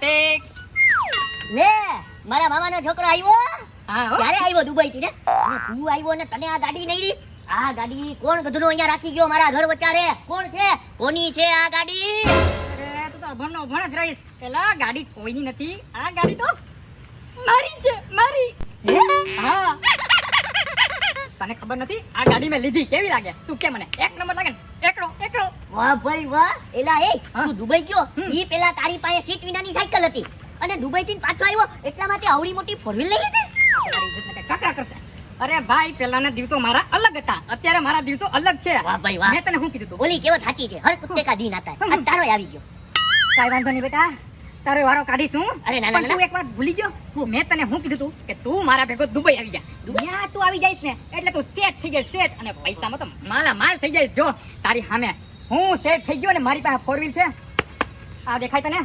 અતિક લે મારા મામાનો છોકરો આવ્યો ક્યારે આવ્યો દુબઈ થી ને તું આવ્યો ને તને આ ગાડી નહીં રી? આ ગાડી કોણ ગધડો અહીંયા રાખી ગયો મારા ઘર વચારે કોણ છે? કોની છે આ ગાડી? અરે તું તો અભણનો અભણ જ રહીશ. પેલા ગાડી કોઈની નથી આ ગાડી તો મારી છે મારી. હા? તને ખબર નથી આ ગાડી મેં લીધી. કેવી લાગે? તું કે મને? એક નંબર લાગે ને? એકડો એકડો વાહ ભાઈ વાહ. એલા એ તું દુબઈ ગયો? ઈ પેલા તારી પાસે સીટ વિનાની સાયકલ હતી. અને દુબઈ થી પાછો આવ્યો એટલા માટે આવડી મોટી ફોર લઈ લીધી. તો કાકરા કરશે. અરે ભાઈ પેલાના દિવસો મારા અલગ હતા. અત્યારે મારા દિવસો અલગ છે. વાહ ભાઈ વાહ. મેં તને શું કીધું બોલી કેવો થાકી છે? હર કુત્તે કા દિન આતા. આ તારો આવી ગયો. કાઈ વાંધો નહીં બેટા. તારો વારો કાઢીશું અરે ના, ના, તું એક વાત ભૂલી ગયો. મેં તને શું કીધું તું? કે તું મારા ભેગો દુબઈ આવી જા. દુનિયા તું આવી જઈશ ને. એટલે તું સેટ થઈ જઈશ સેટ અને પૈસામાં તો માલા માલ થઈ જઈશ. જો તારી સામે હું સેટ થઈ ગયો ને મારી પાસે ફોર વ્હીલ છે. આ દેખાય તને?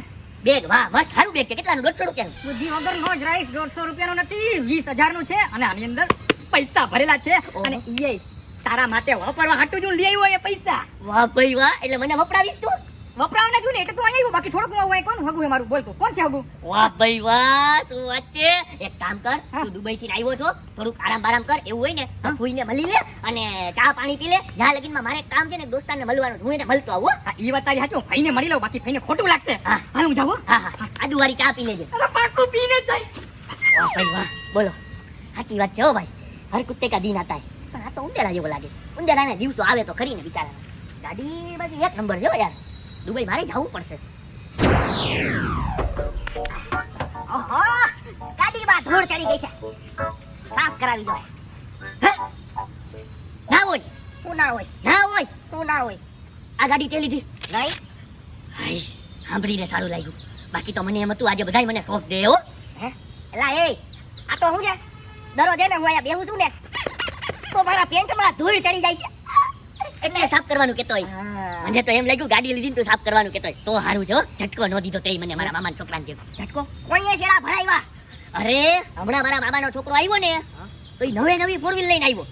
બેગ વાહ મસ્ત સારું બેગ છે. કેટલાનું? દોઢસો રૂપિયાનું? બુદ્ધિ વગર નો જ રાઈસ દોઢસો રૂપિયાનું નથી વીસ હજારનું છે અને આની અંદર પૈસા ભરેલા છે. અને ઈ તારા માટે વાપરવા હાટું જ લઈ આવ્યો એ પૈસા. વાહ ભાઈ વાહ. એટલે મને વપરાવીશ તું? વપરાવને જો ને એટલે તું અહીંયા આવ્યો. બાકી થોડુંક હું કોણ? હગું મારું. બોલતો કોણ છે હગું? વાહ ભાઈ વાહ શું વાત છે? એક કામ કર તું દુબઈ થી આવ્યો છો. થોડુંક આરામ બારામ કર એવું હોય ને ફૂઈને મળી લે અને ચા પાણી પી લે. જ્યાં લગીનમાં મારે કામ છે ને દોસ્તારને મળવાનું. હું એને મળતો આવું હો. ઈ વાત તારી સાચું. ભાઈને મળી લઉં. બાકી ભાઈને ખોટું લાગશે. હા. હું જાઉં હા. હા આદુ વાળી ચા પી લેજે. અરે પાકું પીને જઈ વાહ ભાઈ વાહ. બોલો. સાચી વાત છે હો ભાઈ. હર કુત્તે કા દિન આતા હે. પણ આ તો ઉંદેડા જેવો લાગે. ઉંદેડાના દિવસો આવે તો ખરી ને બિચારા ગાડી બધી એક નંબર છે યાર. દુબઈ મારે જવું પડશે. ઓહો ગાડીમાં ધૂળ ચડી ગઈ છે. સાફ કરાવી જોઈએ ના હોય તું ના હોય. ના હોય તું ના હોય. આ ગાડી તે લીધી નહીં. હાઈશ સાંભળીને સારું લાગ્યું. બાકી તો મને એમ હતું આજે બધાય મને શોખ દે હો. હે? એલા એ આ તો હું છે? દરરોજ એને હું અહીંયા બેહું છું ને તો મારા પેન્ટમાં ધૂળ ચડી જાય છે. એટલે સાફ કરવાનું કેતો હોય. મને તો એમ લાગ્યું ગાડી લીધી તું સાફ કરવાનું કેતો હોય. તો સારું છે ઝટકો ન દીધો તે મને મારા મામાના છોકરાને જેવો. ઝટકો? કોણીએ શેડા ભરાવ્યા અરે હમણાં મારા મામાનો છોકરો આવ્યો ને તો એ નવે નવી ફોર વ્હીલ લઈને આવ્યો.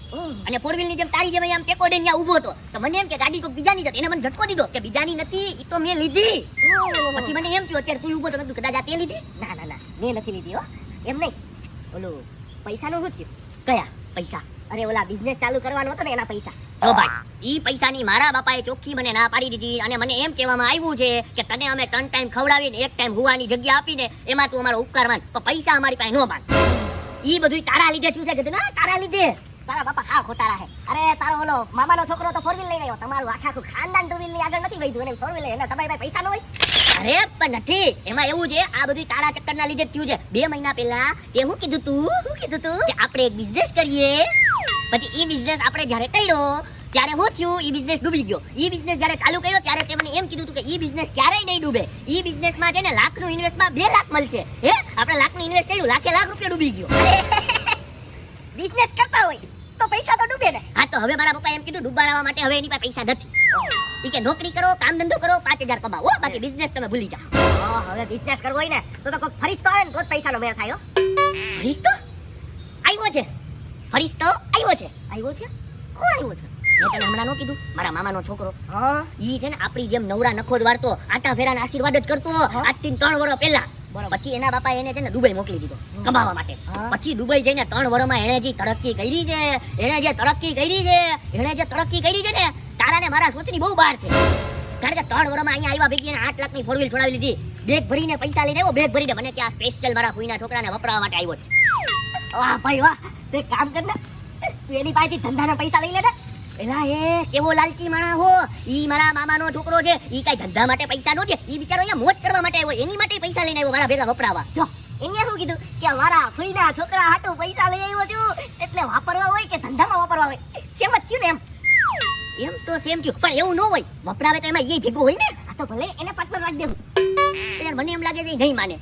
અને ફોર વ્હીલની જેમ તારી જેમ આમ ટેકો દઈને ઊભો હતો. તો મને એમ કે ગાડી કોઈ બીજાની હતી. એને મને ઝટકો દીધો કે બીજાની નથી એ તો મેં લીધી. પછી મને એમ થયું અત્યારે તું ઊભો તો મેં કદાચ આ તે લીધી? ના ના ના મેં નથી લીધી હો. એમ નહીં. ઓલું પૈસાનું શું થયું? કયા? પૈસા. અરે ઓલા બિઝનેસ ચાલુ કરવાનો હતો ને એના પૈસા. જો ભાઈ, ઈ પૈસાની મારા બાપાએ ચોખ્ખી મને ના પાડી દીધી અને મને એમ કહેવામાં આવ્યું છે કે તને અમે ત્રણ ટાઈમ ખવડાવીને, એક ટાઈમ હુવાની જગ્યા આપીને, એમાં તું અમારો ઉપકાર માન. પણ પૈસા અમારી પાસે નો માન. ઈ બધું તારા લીધે થયું છે કે ના તારા લીધે? તારા બાપા ખાવ ખોટાળા હે. અરે, તારો ઓલો મામાનો છોકરો તો ફોર વ્હીલ લઈને આવ્યો તમારું આખા આખું ખાનદાન ટુ વ્હીલની આગળ નથી વહીધું એને ફોર વ્હીલ એને તમારી પાસે પૈસા ન હોય? અરે, પણ નથી. એમાં એવું છે, આ બધું તારા ચક્કરના લીધે જ થયું છે. બે મહિના પહેલા તે હું કીધું તું શું કીધું તું કે આપણે એક બિઝનેસ કરીએ. પછી ઈ બિઝનેસ આપણે જ્યારે કર્યો ત્યારે હું થયું એ બિઝનેસ ડૂબી ગયો. એ બિઝનેસ જ્યારે ચાલુ કર્યો ત્યારે તે મને એમ કીધું હતું કે એ બિઝનેસ ક્યારેય નહીં ડૂબે. એ બિઝનેસમાં છે ને લાખનું ઇન્વેસ્ટમાં બે લાખ મળશે. હે? આપણે લાખનું ઇન્વેસ્ટ કર્યું લાખે લાખ રૂપિયા ડૂબી ગયો. બિઝનેસ કરતા હોય તો પૈસા તો ડૂબે ને. હા તો હવે મારા પપ્પા એમ કીધું ડૂબાડવા માટે હવે એની પાસે પૈસા નથી. ઈ કે નોકરી કરો કામ ધંધો કરો પાંચ હજાર કમાવો બાકી બિઝનેસ તમે ભૂલી જાઓ. હવે બિઝનેસ કરવો હોય ને તો તો કોઈ ફરિશ્તો આવે ને તો જ પૈસાનો મેળ થાય ફરિશ્તો? આવ્યો છે. ફરિશ્તો આવ્યો છે. આવ્યો છે? કોણ આવ્યો છે? મેં તને હમણાં નો કીધું? મારા મામાનો છોકરો. ઈ છે ને આપણી જેમ નવરા નખો જ વાળતો આટા ફેરાના આશીર્વાદ જ કરતો આજથી ત્રણ વર્ષ પહેલા. પછી એના બાપા એને છે ને દુબઈ મોકલી દીધો કમાવા માટે. પછી દુબઈ જઈને ત્રણ વર્ષમાં એણે જે તરક્કી કરી છે એણે જે તરક્કી કરી છે એણે જે તરક્કી કરી છે ને તારાને મારા સોચની બહુ બહાર છે. કારણ કે ત્રણ વર્ષમાં અહીંયા આવ્યા ભેગી એને આઠ લાખની ફોર વ્હીલ છોડાવી લીધી. બેગ ભરીને પૈસા લઈને આવ્યો બેગ ભરીને. મને કે આ સ્પેશિયલ મારા ફૂઈના છોકરાને વપરાવા માટે આવ્યો છે. વાહ ભાઈ વાહ તે કામ કર ને. તું એની પાસેથી ધંધાના પૈસા લઈ લે ને એલા એ કેવો લાલચી માણા હો, ઈ મારા મામાનો છોકરો છે, ઈ કઈ ધંધા માટે પૈસા નો દે, ઈ બિચારો અહીંયા મોજ કરવા માટે આવ્યો, એની માટે પૈસા લઈને આવ્યો મારા ભેગા વપરાવા. જો, એને શું કીધું કે મારા ફૂઈના છોકરા હાટુ પૈસા લઈ આવ્યો છું, એટલે વાપરવા હોય કે ધંધામાં વાપરવા હોય? સેમ જ થયું ને એમ. એમ તો સેમ થયું, પણ એવું ન હોય. વપરાવે તો એમાં એ ભેગું હોય ને. આ તો ભલે એને પાર્ટનર રાખી દેવું. યાર મને એમ લાગે છે નહીં માને.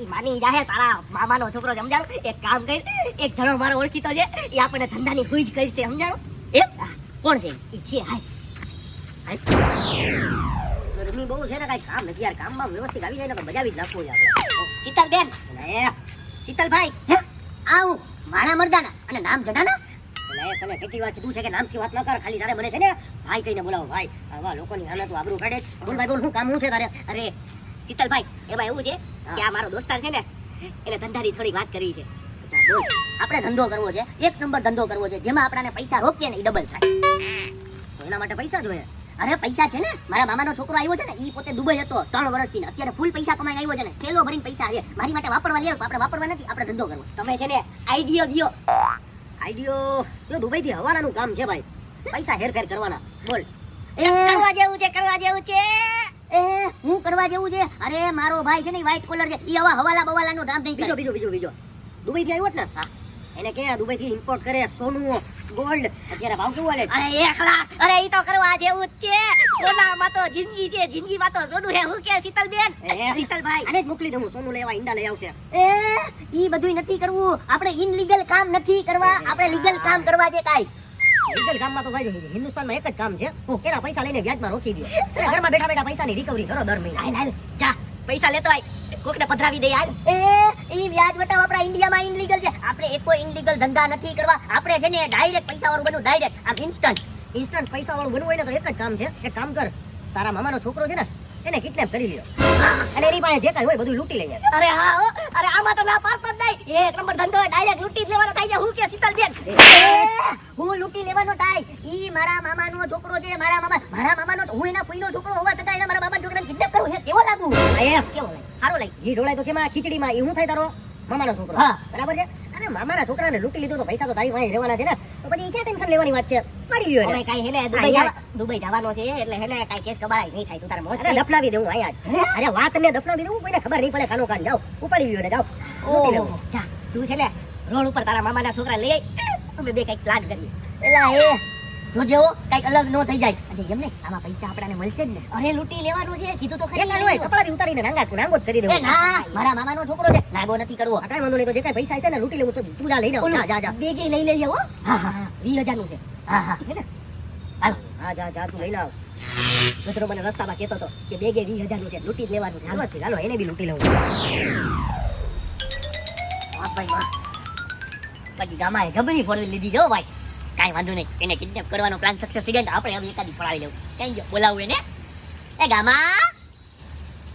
ઈ માની જાહે તારા મામાનો છોકરો સમજાણું? એક કામ કર, એક જણો મારો ઓળખીતો છે એ આપણને ધંધાની ખુશ કરશે, સમજાણું? એમ કોણ છે? ઈ છે હાય. ગરમી બહુ છે ને કાંઈ કામ નથી યાર કામમાં વ્યવસ્થિત આવી જાય ને તો બજાવી જ નાખવું છે આપણે. શીતલ બેન શીતલભાઈ હે? આવું મારા મરદાના અને નામ જડાના તને કેટલી વાર કીધું છે કે નામથી વાત ન કર ખાલી તારે મને છે ને ભાઈ કહીને બોલાવો ભાઈ. આવા લોકોની હાલત આબરૂ કાઢે. બોલ ભાઈ બોલ શું કામ છે તારે? અરે શીતલભાઈ એમાં એવું છે કે આ મારો દોસ્તાર છે ને એને ધંધાની થોડી વાત કરવી છે. આપણે ધંધો કરવો છે. એક નંબર ધંધો કરવો છે. જેમાં આપણાને પૈસા રોકીએ ને એ ડબલ થાય. તો એના માટે પૈસા જોઈએ. અરે પૈસા છે ને? મારા મામાનો છોકરો આવ્યો છે ને એ પોતે દુબઈ હતો ત્રણ વર્ષથી ને અત્યારે ફૂલ પૈસા કમાઈને આવ્યો છે ને. થેલો ભરીને પૈસા છે. મારી માટે વાપરવા લેવું આપણે વાપરવા નથી આપણે ધંધો કરવો. તમે છે ને આઈડિયો દિયો. આઈડિયો જો દુબઈથી હવાનાનું કામ છે ભાઈ. પૈસા હેરફેર કરવાના. બોલ. કરવા જેવું છે કરવા જેવું છે. એ હું કરવા જેવું છે? અરે મારો ભાઈ છે ને વ્હાઈટ કોલર છે. એ હવા હવાલા બવાલાનું નામ નહીં બીજો બીજો બીજો બીજો. દુબઈથી આવ્યો ને હા. એને કે દુબઈથી ઇમ્પોર્ટ કરે સોનું ગોલ્ડ અત્યારે ભાવ કેવું હાલે? અરે એક લાખ. અરે ઈ તો કરવા જેવું જ છે. સોનામાં તો જિંદગી છે. જિંદગીમાં તો સોનું હે હું કે શીતલબેન? શીતલભાઈ. અને જ મોકલી દઉં સોનું લેવા ઈંડા લઈ આવશે. એ ઈ બધુંય નથી કરવું. આપણે ઇનલીગલ કામ નથી કરવા. આપણે લીગલ કામ કરવા છે કાઈ. લીગલ કામમાં તો ભાઈ હિન્દુસ્તાનમાં એક જ કામ છે. એના પૈસા લઈને વ્યાજમાં રોકી દો ઘરમાં બેઠા બેઠા પૈસાની રિકવરી કરો દર મહિને. જા. પૈસા લેતો આય. કોકને પધરાવી દે યાર. એ ઈ વ્યાજ વટા આપણા ઇન્ડિયામાં ઇનલીગલ છે. આપણે એક કોઈ ઇનલીગલ ધંધા નથી કરવા. આપણે છે ને ડાયરેક્ટ પૈસા વાળું બનવું ડાયરેક્ટ આમ ઇન્સ્ટન્ટ ઇન્સ્ટન્ટ પૈસા વાળું બનવું હોય ને તો એક જ કામ છે. એક કામ કર. તારા મામાનો છોકરો છે ને એને કિડનેપ કરી લ્યો. અને એની પાસે જે કાંઈ હોય બધું લૂંટી લઈએ અરે હા હો. અરે આમાં તો ના પાડતો જ નહીં. એક નંબર ધંધો ડાયરેક્ટ લૂંટી જ લેવાનો થાય છે. હું કે શીતલ બેન? હું લૂંટી લેવાનો થાય. ઈ મારા મામાનો છોકરો છે મારા મામા મારા મામાનો હું એના ફૂઈનો છોકરો હોવા છતાં એના મારા મામા છોકરાને કિડનેપ કરું. હે કેવો લાગુ? એ કેવો લાગે? સારો લાગે ઘી ઢોળાય તો કેમાં? ખીચડીમાં એ હું થાય તારો? મામાનો છોકરો. હા. બરાબર છે? અને મામાના છોકરાને લૂંટી લીધો તો પૈસા તો તારી પાસે રહેવાના છે ને? તો પછી ક્યાં ટેન્શન લેવાની વાત છે? મળી ગયો હવે એને. હેને દુબઈ દુબઈ જવાનો છે એટલે હેને કઈ કેસ કબાડાય નહીં થાય તું તારે મોજ અરે દફનાવી દેવું આયા અરે વાત ને દફનાવી દઉં કોઈને ખબર નહીં પડે કાનો કાન. જાવ ઉપાડી ગયો ને જાવ લેવું. જા તું છે ને રોડ ઉપર તારા મામાના છોકરા લઈ આય. અમે બે કઈ પ્લાન કરીએ. એલા એ જો જેવો કંઈક અલગ નો થઈ જાય. અને એમ નહીં આમાં પૈસા આપણાને મળશે જ ને. અરે લૂંટી લેવાનું છે. કીધું તો ખરી. એક કપડા ઉતારીને નાંગા નાંગો જ કરી દેવો. ના મારા મામાનો છોકરો છે. નાગો નથી કરવો. આ વાંધો નહીં તો જે કઈ પૈસા છે ને લૂંટી લેવું તો તું જા લઈને આવ. જા જા જા. બેગે લઈ લેજે હો. હા હા. વીસ હજારનું છે. હા હા. હે ને? હાલો. હા જા જા તું લઈ લાવ મિત્રો મને રસ્તામાં કહેતો હતો કે બેગે હજારનું છે લૂંટી જ લેવાનું છે. હાલો હાલો એને બી લૂંટી લેવું વાહ ભાઈ વાહ. પછી ગામાએ ગબરી ફોરવી લીધી જો ભાઈ. કાંઈ વાંધો નહીં. એને કિડનેપ કરવાનો પ્લાન સક્સેસ થઈ જાય ને આપણે હવે એકાદી ફળાવી લેવું કઈ જો બોલાવું એને? એ ગામા!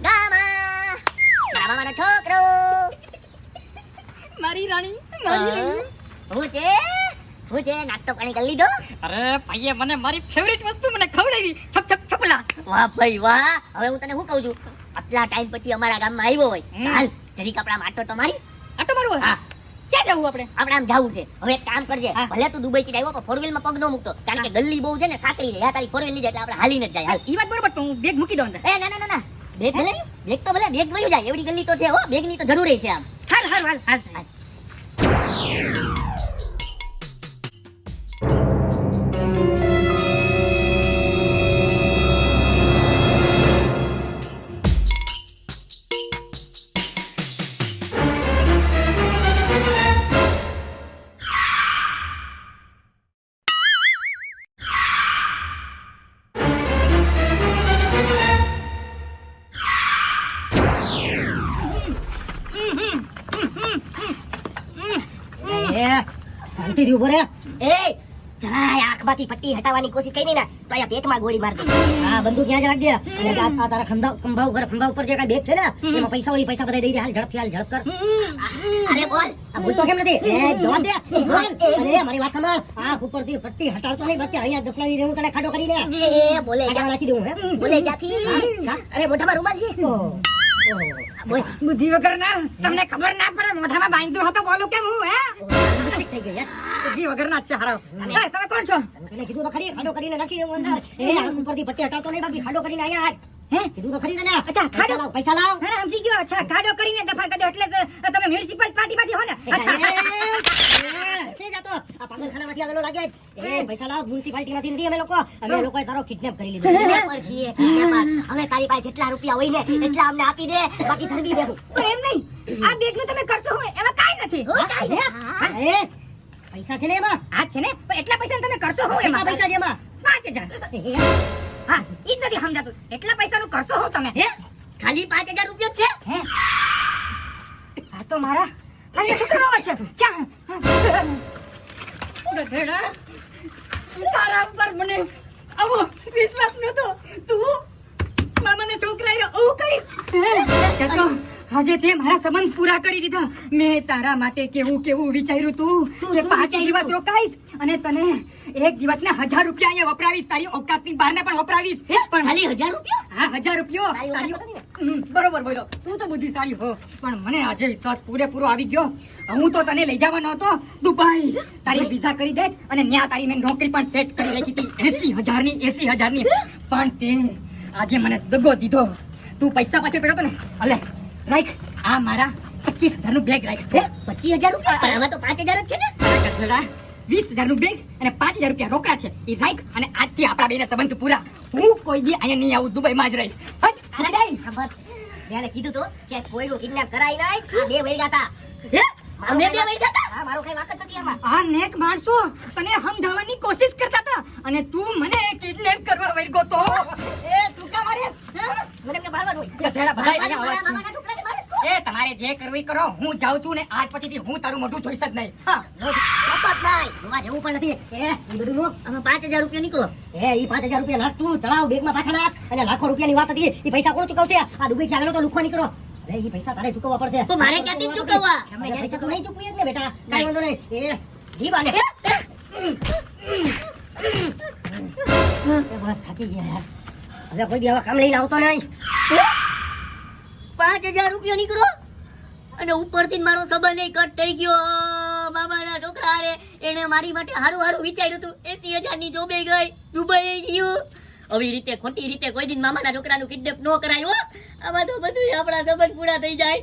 ગામા! ગામા મારો છોકરો! મારી રાણી મારી રાણી. હું છે? હું છે? નાસ્તો પાણી કરી લીધો? અરે ભાઈએ મને મારી ફેવરિટ વસ્તુ મને ખવડાવી. છપ છપ છપલા. વાહ ભાઈ વાહ! હવે હું તને શું કહું છું? આટલા ટાઈમ પછી અમારા ગામમાં આવ્યો હોય. હમ. ચાલ જરીક આપણા માટો તો મારી. આટો મારું હા. ક્યાં જવું આપણે? આપણે આમ જવું છે. હવે એક કામ કરજે. ભલે તું દુબઈ થી આવ્યો પણ ફોરમાં પગ ન મૂકતો. કારણ કે ગલ્લી બહુ છે ને સાંકડી છે તારી ફોર વ્હીલ લીધે એટલે આપણે હાલીને જ જાય. હાલ. ઈ વાત બરોબર તો હું બેગ મૂકી દઉં અંદર. એ ના ના ના ના. બેગ ભલે? બેગ તો ભલે બેગ વયું જાય. એવડી ગલ્લી તો છે હો. બેગની તો જરૂર છે આમ. હાલ હાલ હાલ. હાલ. શાંતિથી ઊભો રહે. એ જરાય આંખમાંથી પટ્ટી હટાવવાની કોશિશ કરી ને તો અહીંયા પેટમાં ગોળી માર દે. આ બંદૂક ત્યાં જ રાખજે. અને આ તારા ખંભા ખંભા ઉપર ખંભા ઉપર જે કાંઈ બેગ છે ને એમાં પૈસા હોય પૈસા બધા દઈ દે. હાલ ઝડપથી હાલ ઝડપ કર. અરે બોલ. આ ભૂલતો કેમ નથી? એ જવાબ દે. બોલ. અરે મારી વાત સાંભળ. આંખ ઉપરથી પટ્ટી હટાડતો નહીં બચ્ચા. અહીંયા દફનાવી દેવું તને ખાડો કરીને. એ બોલે નાખી દઉં હે? બોલે ક્યાંથી? અરે મોઢામાં રૂમાલ છે. બુદ્ધિ વગર ના? તમને ખબર ના પડે મોઢામાં બાંધ્યો હતો બોલું કેમ હું હે. બુદ્ધિ વગર ના છે તમે કોણ છો? તમે કીધું તો ખરી ખાડો કરીને નાખી દેવું અંદર. એ આંખ ઉપરથી પટ્ટી હટાવતો નહીં બાકી ખાડો કરીને અહીંયા હે? કીધું તો ખરી અચ્છા, ખાડો. પૈસા લાવ પૈસા લાવ. હા સમજી ગયો. અચ્છા ખાડો કરીને દફા કરી એટલે તમે મ્યુનિસિપલ પાર્ટીમાંથી હો ને અચ્છા. એટલે જ આ પાગલખાનામાંથી આવેલો લાગે. એ પૈસા મ્યુનિસિપાલિટીમાંથી નથી અમે લોકો. અમે લોકોએ તારો કિડનેપ કરી લીધો. kidnapper છીએ, kidnapper. તારી પાસે જેટલા રૂપિયા હોય ને એટલા અમને આપી દે. બાકી ધરબી દેવું પણ એમ નહીં. આ બેગનું તમે કરશો હું એમાં કાંઈ નથી. હા, એ. પૈસા છે ને એમાં? આ છે ને. એટલા પૈસા તમે કરશો હું એમાં પૈસા છે એમાં પાંચ હજાર. હા ઈ જ નથી સમજાતું. એટલા પૈસાનું કરશો હું તમે? હે? ખાલી પાંચ હજાર રૂપિયા છે? હે? આ તો મારા અન્ય છોકરાનો અવાજ છે? ક્યાં ગધેડા તારા ઉપર મને આવો વિશ્વાસ નતો તું? મામાના છોકરાએ ઓ કરીશ આજે તે મારા સંબંધ પૂરા કરી દીધા. મેં તારા માટે કેવું કેવું વિચાર્યું તું. કે પાંચ દિવસ રોકાઈશ અને તને એક દિવસના હજાર રૂપિયા અહીંયા વપરાવીશ. તારી ઓકાતની બહારને પણ વપરાવીશ. પણ ખાલી હજાર રૂપિયા? હા હજાર રૂપિયો. બરોબર બોલો તું તો બુદ્ધિશાળી હો, પણ મને આજે વિશ્વાસ પૂરેપૂરો આવી ગયો. હું તો તને લઈ જવાનો હતો, દુબઈ. તારી વિઝા કરી દે અને ત્યાં તારી મેં નોકરી પણ સેટ કરી રાખી હતી. એસી હજારની એસી હજારની. પણ તે આજે મને દગો દીધો. તું પૈસા પાછળ પડ્યો ને? અલે રાખ. આ મારા પચીસ હજારનું બેગ રાખ. પચીસ હજાર રૂપિયા? આમાં તો પાંચ હજાર જ છે ને? તારા હજારનું બેંક અને પાંચ હજાર રૂપિયા રોકડા છે. એ રાખ અને આજથી આપણા બેના સંબંધ પૂરા. હું કોઈ દી અહીંયા નહીં આવું દુબઈમાં જ રહીશ. ખબર? મેં કીધું તો કે કોઈનું કિડનેપ કરાય નહીં. આ બે વૈગા હતા અમે બે વહી જતા? હા મારો કઈ વાત નથી આમાં. આ નેક માણસો તને સમજાવવાની કોશિશ કરતા હતા. અને તું મને કિડનેપ કરવા વર્ગો તો? એ તું કા મારે? મને ભરાઈ અવાજ. એ તમારે જે કરવું કરો હું જાઉં છું ને આજ પછીથી હું તારું મોઢું જોઈશ જ નહીં. હા નહીં. જોવા જેવું પણ નથી. એ એ બધું નો પાંચ હજાર રૂપિયા નીકળો. એ ઈ પાંચ હજાર રૂપિયા નાખ તું ચડાવ બેગમાં પાછળ નાખ અને લાખો રૂપિયાની વાત હતી એ પૈસા કોણ ચૂકવશે? આ દુબઈ આવેલો તો લુખો નીકળો અરે ઈ પૈસા તારે ચૂકવવા પડશે. તો મારે ક્યાંથી ચૂકવવા? પૈસા તો નહીં ચૂકવીએ જ ને બેટા. કઈ વાંધો નહીં. એ જી બાને. બસ થાકી ગયા યાર. હવે કોઈ દેવા કામ લઈને આવતો નહીં. પાંચ હજાર રૂપિયા નીકળો. અને ઉપરથી મારો સંબંધ કટ થઈ ગયો. મામાના છોકરા હારે એને મારી માટે હારું હારું વિચાર્યું હતું. એસી હજારની જોબે ગઈ. દુબઈ ગયું. આવી રીતે ખોટી રીતે કોઈ દિન મામાના છોકરાનું કિડનેપ ન કરાયું આમાં તો બધું આપણા સંબંધ પૂરા થઈ જાય.